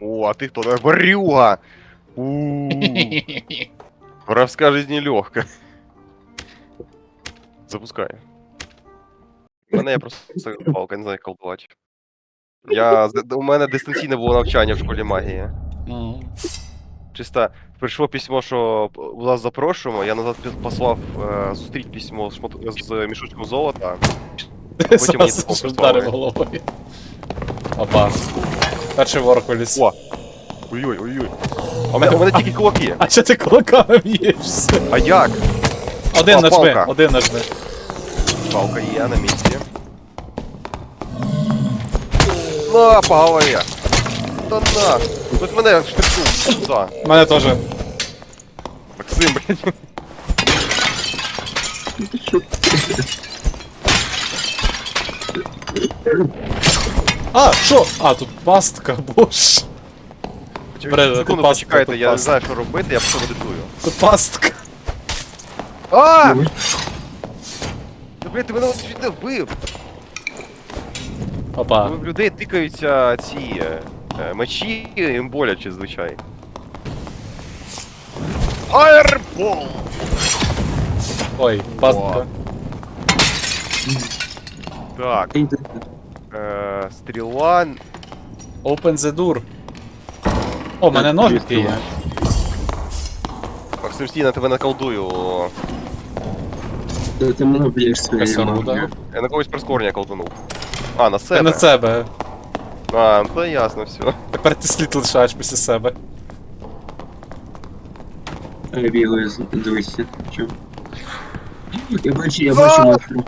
О, а ты кто? Варюга! Воровская жизнь нелегка. Запускай. У мене я просто палка, не знаю, як колдувати. Я, у мене дистанційне було навчання в школі магії. Чисто прийшло письмо, що вас запрошуємо, я назад послав е, зустріть письмо з, шмат- з мішочком золота. Потім мені головою. Опа. Перший ворог виліз. О! Ой-ой, ой-ой. А у мене, у мене тільки кулаки. А що ти кулаками б'єшся? А як? Один О, нажми, палка. один нажми. Палка є на місці. На, по голові. Та на. Тут мене штикнув. Да. У мене теж. Максим, блядь. А, що? А, тут пастка, боже. Бре, ти Секунду пастка, почекайте, тут я не пастка. знаю, що робити, я просто медитую. Тут пастка. А! Та, блядь, ти мене чуть не вбив. Опа. В людей тикаються ці е, е, мечі, їм боляче, звичайно. Айрбол! Ой, пастка. Так, е, стріла. Open the door. О, у мене ножики є. Максим стій, на тебе наколдую. Ти ти мене б'єш своєю магією. Я на когось прискорення колдунув. А, на Ти себе. на себе. А, ну то ясно все. Тепер ти слід лишаєш після себе. Я бігаю з дивися. Що? Я бачу, я бачу мафру. Що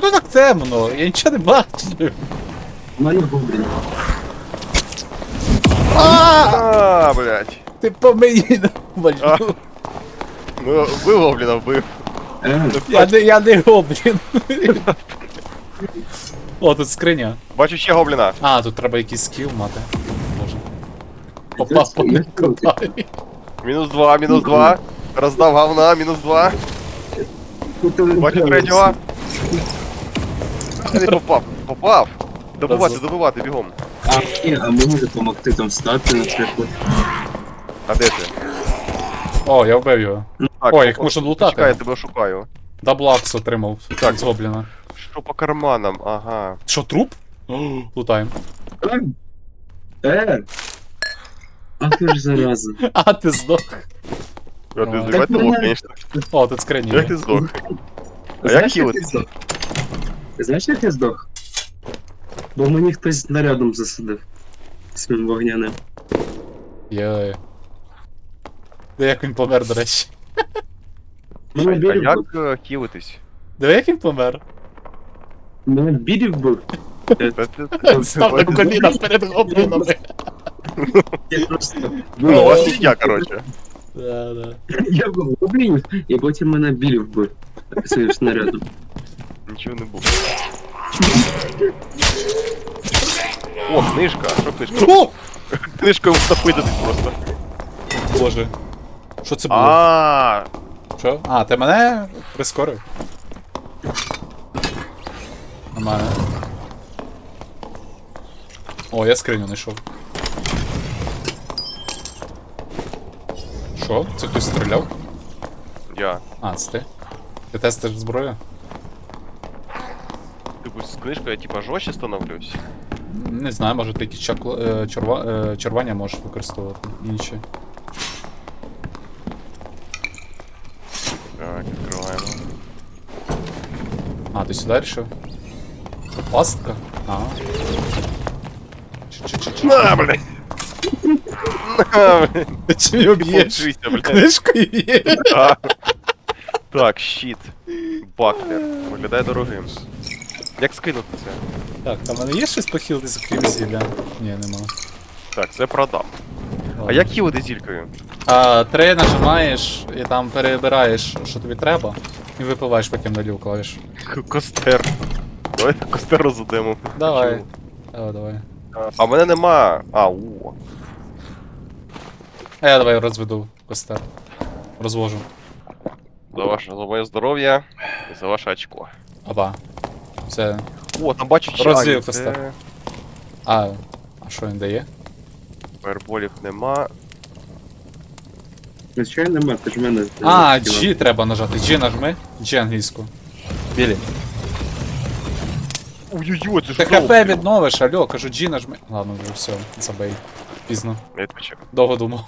тут так темно? Я нічого не бачу. Мене гоблін. А, блядь. Ти по мені А. навалю. Ну, вбив, блін, вбив. Е, Я не, я не гоблін. О, тут скриня. Бачу ще гобліна. А, тут треба якийсь скіл мати. Боже. Попав по Я Миколаї. Мінус два, мінус два. Роздав говна, мінус два. Бачу третього. Попав. Попав. Добивати, добивати, бігом. А, ні, а можна допомогти там стати, наприклад. А де ти? О, я вбив його. Так, О, їх можна лутати. Чекай, я тебе шукаю. Даблакс отримав Так. з гобліна. Що по карманам? Ага. Що, труп? Лутаємо. Е! Ах ти ж зараза. А, ти здох. Я ти здивати мене- звісно. О, тут скриня Як є. ти здох? А як Знаєш, як хілити? я здох? Знаєш, як я здох? Бо мені хтось снарядом засадив. Своїм вогняним. Йой. Де як він помер, до речі. Мене А білів як був. е, хілитись? Де як він помер? Мене білів був. Та ти- Став на коліна перед гоблінами. Я просто. Ну, у вас ніхня, короче. Да, да. Я був гоблінів, і потім мене білів був. Своїм снарядом. Нічого не було. О, книжка. Що книжка? О! Книжкою запитати просто. Боже. Що це було? А, Що? А, ти мене прискорив. Нормально. О, я скриню знайшов. Що? Це хтось стріляв? я. А, це ти? Ти тестиш зброю? З книжкою я типа жорстче становлюсь. Не знаю, може ти якісь чакла... е, черва... е, можеш використовувати. Інші. Так, відкриваємо. А, ти сюди рішив? Що, пастка? А. Чи-чи-чи-чи. На, блядь! На, блядь! Ти чим його б'єш? Помчися, блядь. Книжкою б'єш? А. Так, щит. Баклер. Виглядає дорогим. Як скинути це? Так, в мене є щось похилитися крім зілля? Ні, нема. Так, це продам. А як хілити зількою? А, три нажимаєш і там перебираєш, що тобі треба, і випиваєш потім на ліву клавішу. К- Костер. Давай костер розудемо. Давай. Давай, давай. А в мене нема. А, у. А я давай розведу костер. Розвожу. За ваше за моє здоров'я і за ваше очко. Аба. Все. О, там бачу чай. Розвів це- А. А Що він дає? Фаерболів нема. Звичайно, нема, ти ж мене А. G треба нажати. G нажми. G англійську. Білі. Ой-ой-ой, це ж Ти хп відновиш, алло, кажу G нажми. Ладно, вже все, забей. Пізно. Я відпочив. Довго думав.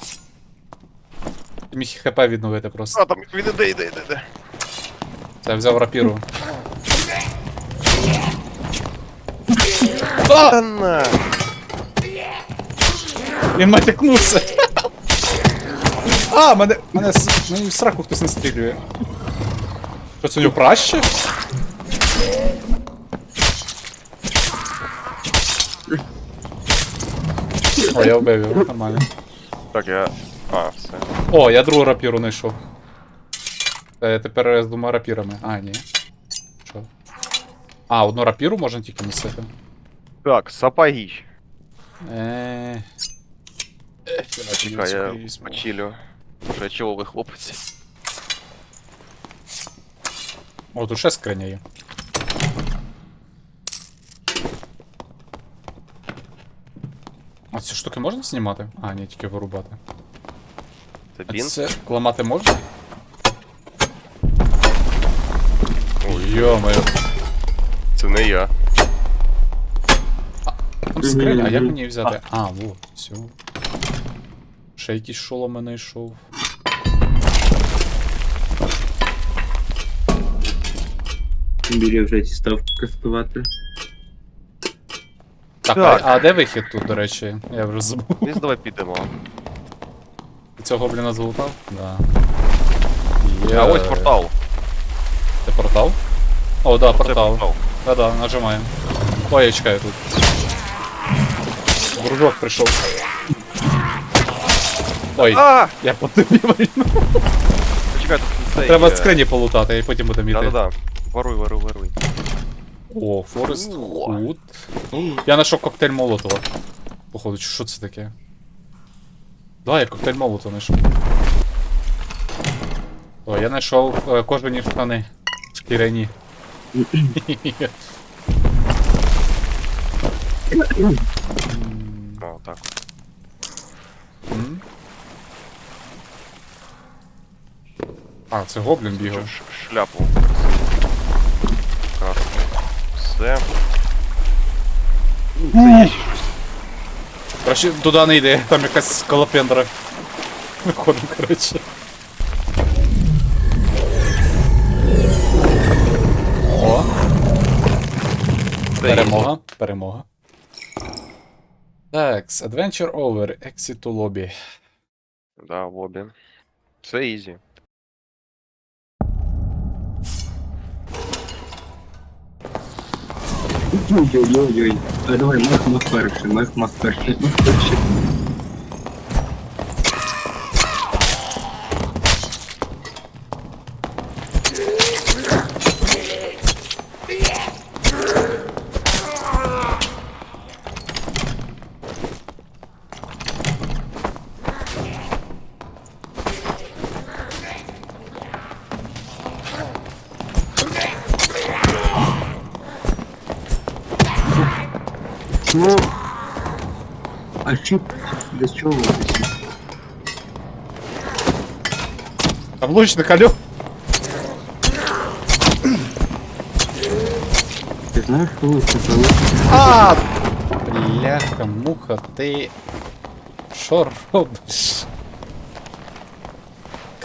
Ти Міг хп відновити просто. А, там він іде, іде, іде, іде. Це я взяв рапіру. Та на! Він натякнувся. А, мене. Мене мені в сраку хтось настрілює. Що це у нього праще? О, я вбив його, нормально. Так, я... А, все. О, я другу рапіру знайшов. Е, тепер я з двома рапірами. А, ні. Що? А, одну рапіру можна тільки носити. Так, сапоги. Е. Чекай, я почилю. Що я чоловий хлопець. О, тут ще скриня є. А ці штуки можна знімати? А, ні, тільки вирубати. Це А бінт. це ламати можна? Ой, йо-моє. Це не я. Там скриня, а як мені взяти? А, во, все. Ще якісь шоломи знайшов. Білі вже дістав кастувати. Так, Так. А, а де вихід тут, до речі? Я вже забув. Десь давай підемо. Ти Цього гобліна залутав? Да. А ось портал. Це портал? О, да, Це портал. портал. Да-да, нажимаємо. Ой, я чекаю тут. Дружок прийшов. Ой, А! я по тобі вийду. Почекай, тут цей... Треба е, скрині полутати, і потім будемо йти. Да-да-да. Воруй, воруй, воруй. О, Форест Худ. Я знайшов коктейль Молотова. Походу, що це таке? Да, я коктейль Молотова знайшов. О, я знайшов е, кожані штани. Шкіряні. М, А, так. м. А, це гоблін бігав. Ш- Шляпу. Красну. Все. Ну, Це є ще щось. Краще туди не йди, там якась скалопендра. Виходимо, коротше. О, перемога, перемога. Так, Adventure over, exit to lobby. Да, в обі. Все ізі. Ой-ой-ой. А давай, мах, мах перший, мах, мах перший, мах перший. для чого висить? Там лучник, алло. Ти знаєш, коли це залишить? А! Бляха, муха, ти. Що робиш?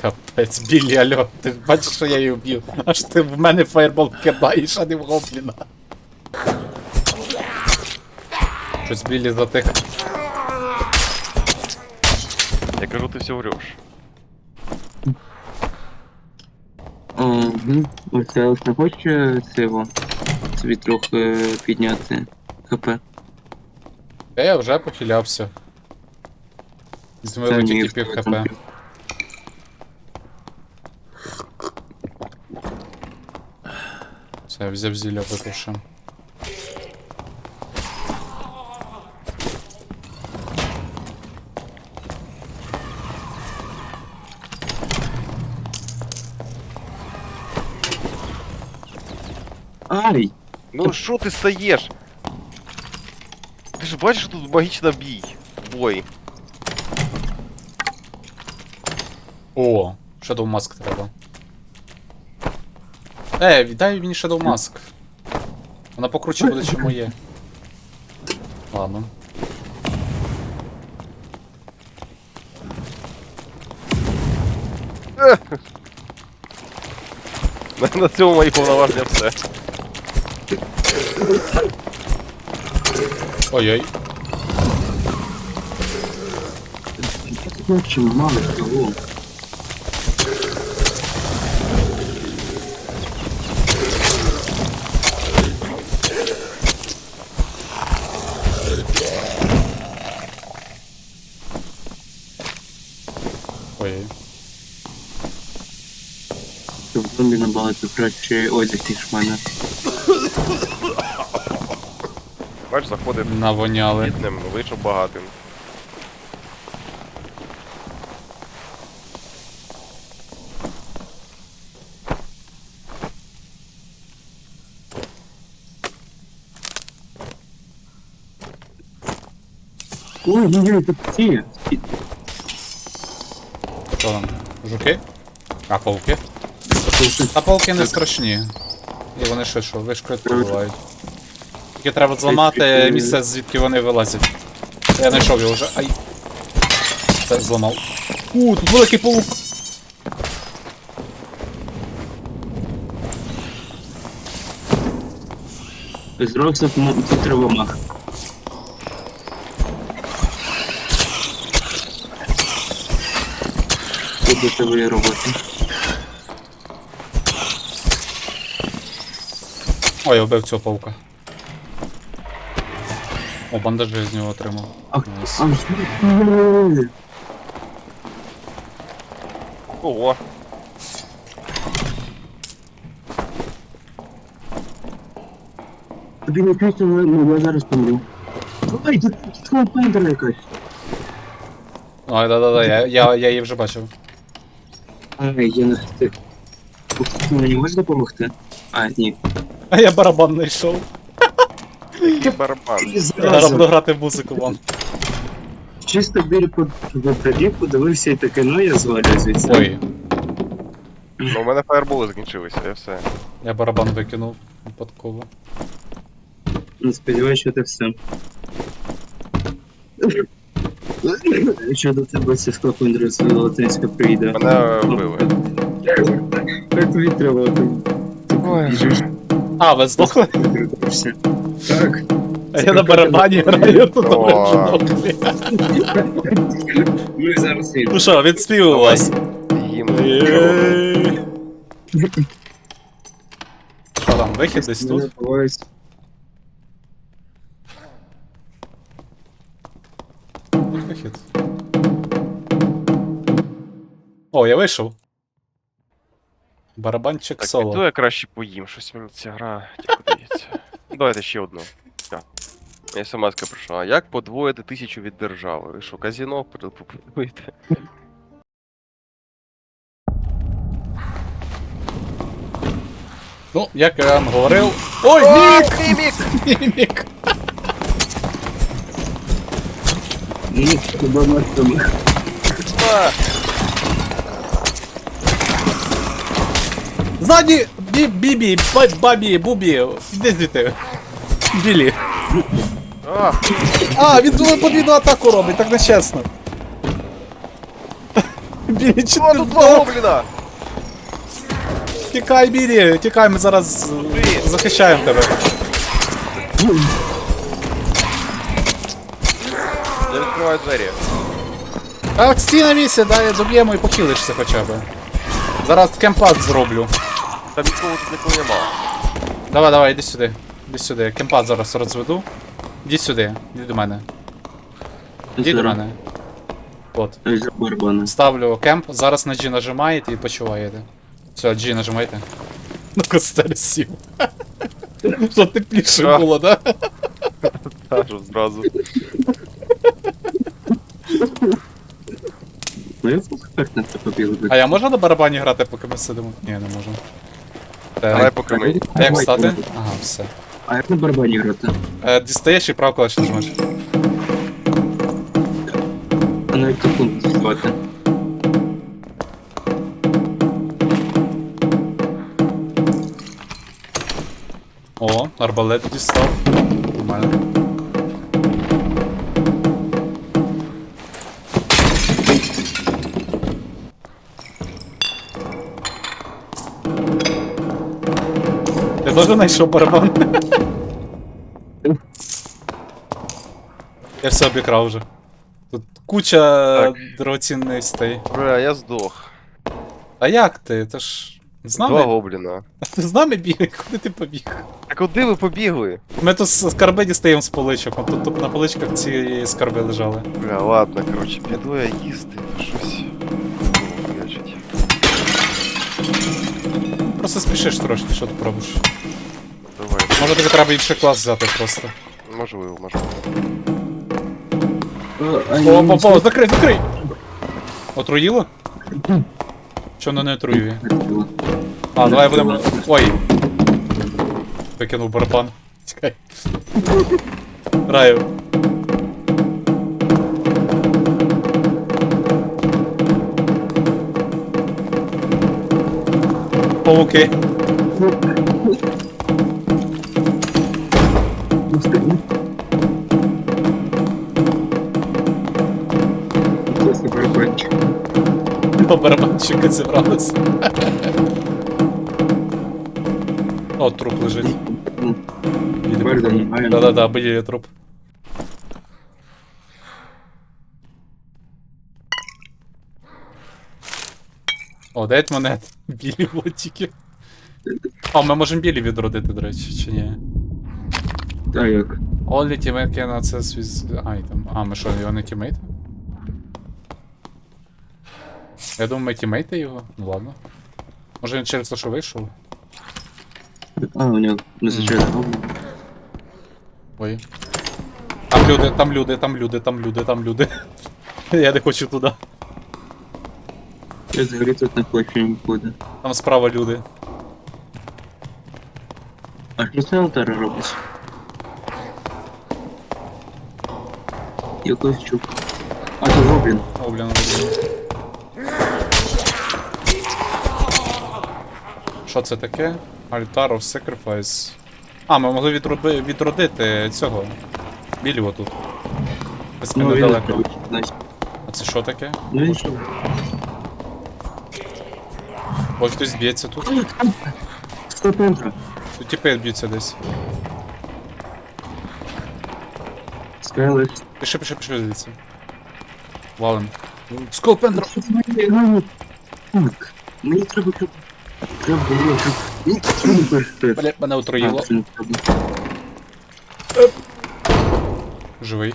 Капець, білі, алло, ти бачиш, що я її вб'ю. Аж ти в мене фаєрбол кидаєш, а не в гобліна. Щось білі затих. Кажу, ти все врешь. Угу. Оце ось не хоче цього собі трохи підняти ХП. Та я вже похилявся. Візьми тільки пів хп. Все, взяв зілля випивши. Ай! Ну що ти стаєш? Ти ж бачиш, тут магічна бій. Бой. О, Shadow Mask треба. Е, віддай мені Shadow Mask. Вона покруче буде, чим моє. Ладно. На- На цьому мої повноваження все. Ой-ой. Чим мало того. Ой-ой. Що в зомбі набагато краще одяг, ніж в мене. Бачиш, заходив Навоняли. бідним, вийшов багатим. Ой, ну я тут ці. Що там? Жуки? А, пауки? Та пауки не страшні. І вони ще що, вишкою пробивають. Тільки треба зламати місце, звідки вони вилазять. Я знайшов його вже. Ай. Це зламав. У, тут великий паук! Зробився тут тривомах. Будете ви робити. Ой, я вбив цього паука. О, бандажі з нього отримав. А, Найс. Ого. Тобі не кажеться, ну я зараз помру. Ой, тут тут пендера якась. Ой, да-да-да, я, я, я її вже бачив. Ай, я не встиг. Ти мені можеш допомогти? А, ні. А я барабан знайшов. Барабан. Я зараз буду грати музику вам. Чисто біля пробіг, подивився і таке, ну я звалю звідси. Ой, Ну, у мене фаерболи закінчилися, і все. я барабан викинув випадково. Ну, сподіваюся, що це все. Що до тебе ця скафандра з Латинська прийде. Мене вбили. Так тобі треба, ти Ой. біжиш, А, ви здохли? Так. А я на барабані граю тут О. обречено. Ну і зараз я Ну що, відспіваю вас. Їм. Що там, вихід десь тут? Тут вихід. О, я вийшов. Барабанчик Так, соло. піду я краще поїм, щось мені ця гра дається. Ну, Давайте ще одну. Я смс прийшла. Як подвоїти тисячу від держави? Ви що, казіно пропонуєте? Ну, як я вам говорив. Ой, мік! Мімік! Мімік! Ну, хіба на цьому. А, Ззаді! Бі, бібі, ба- бабі, бубі, звідти. Білі. а, А, він думає подвійну атаку робить, так нечесно. Білі, чи ти тут два гобліна! Тікай, Білі, тікай, ми зараз захищаємо тебе. Я відкриваю двері. Так, стій на місці, дай доб'ємо і похилишся хоча б. Зараз кемпад зроблю. Там нікого тут нікого нема. Давай, давай, іди сюди. Іди сюди. Кемпад зараз розведу. Іди сюди, іди до мене. Іди до мене. От. Ставлю кемп, зараз на G нажимаєте і почуваєте. Все, G нажимайте. На костель сів. Щоб тепліше А. було, да? Кажу зразу. Ну я фокусик це побігли. А я можу на барабані грати, поки ми сидимо? Ні, не можу. Е, давай поки ми. Як встати? Ага, все. А як не барабанірувати? Е, Дістаєш і прав клавіш нажимаєш. А навіть тут пункт діставати. О, арбалет дістав. Нормально. Теж знайшов барабан? Я все обікрав вже. Тут куча дорогоцінностей. Бля, я здох. А як ти? Ти ж з Два нами? гобліна. Ти з нами бігай, куди ти побіг? А куди ви побігли? Ми тут скарби дістаємо з поличок, от тут, тут на поличках ці скарби лежали. Бля, ладно, коротше, піду я їсти, щось. Просто спішиш трошки, що ти пробуєш. Може тобі треба інший клас взяти просто. можливо, можливо. О, о, о, закрий, закрий! Отруїло? Що не отруює? А, давай будемо. Ой. Викинув барабан. Чекай. Граю. Пауки. Просто барабанчик. По барабанщика зібралися. О, труп лежить. Немає. Да-да-да, біля труп. О, 9 монет. Білі лотики. А, ми можемо білі відродити, до речі, чи ні? А як? Олі тімейт can access with item. А, ми що, його не тімейти? Я думаю, ми тімейти його? Ну ладно. Може він через те, що вийшов? А, у нього незвичайно. Ой. Там люди, там люди, там люди, там люди, там люди. Я не хочу туди. Я взагалі тут не хочу їм буде. Там справа люди. А що це алтари робить? Якось чук. А то гоблін. О, блін, блін. Що це таке? Altar of Sacrifice. А, ми могли відроби, відродити цього. Білього тут. Ось ми Ну, недалеко. А це що таке? Ну що? Ой, хтось б'ється тут. Тут тіпи б'ються десь. Скайлер. Пиши, пиши, пиши звідси. Валим. Сколпендро! Так, мені треба щоб... Треба було, щоб... Ні, це не. Бля, мене отруїло. Це не треба. Живий.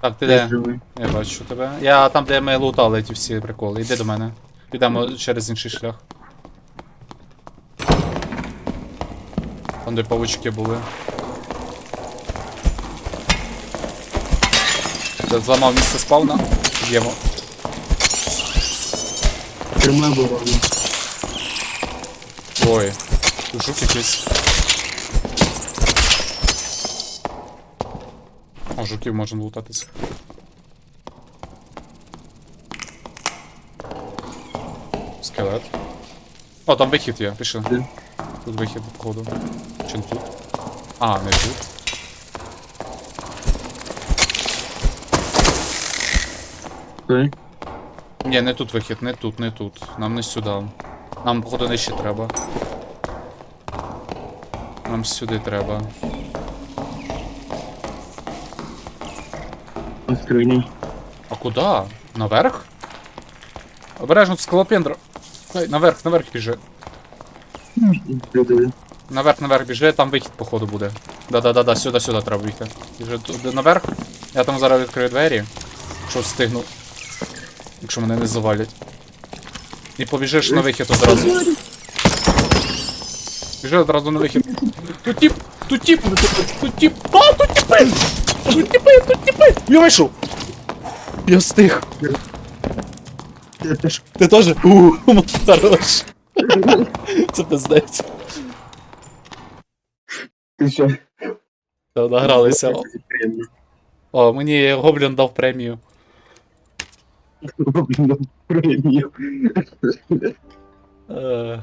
Так, ти Я де? живий. Я бачу тебе. Я там, де ми лутали ті всі приколи. Іди до мене. Підемо через інший шлях. Там, де павучки були. Це зламав місце спавна. Б'ємо. Тримай оборону. Ой. Жук якийсь. О, жуків можна лутатися. Скелет. О, там вихід є, пішли. Тут вихід, походу. Чи не тут? А, не тут. Окей. Ні, не тут вихід, не тут, не тут. Нам не сюди. Нам, походу, нижче треба. Нам сюди треба. На скрині. А куди? Наверх? Обережно скалопендра. Ай, наверх, наверх біжи. Люди. Наверх, наверх біжи, там вихід, походу, буде. Да-да-да, сюди, сюди треба бігти. Біжи туди наверх. Я там зараз відкрию двері. Що встигну. Якщо мене не завалять. І побіжиш на вихід одразу. Біжи одразу на вихід. Тут тип! Тут тип! Тут тип! А, тут типи! Тут типи, тут типи! Я вийшов! Я встиг! Я теж. Ти теж? Ууу, хорош. Це пиздець. Ти що? Та награлися. О, мені Гоблін дав премію. Блін, прийняв. Е,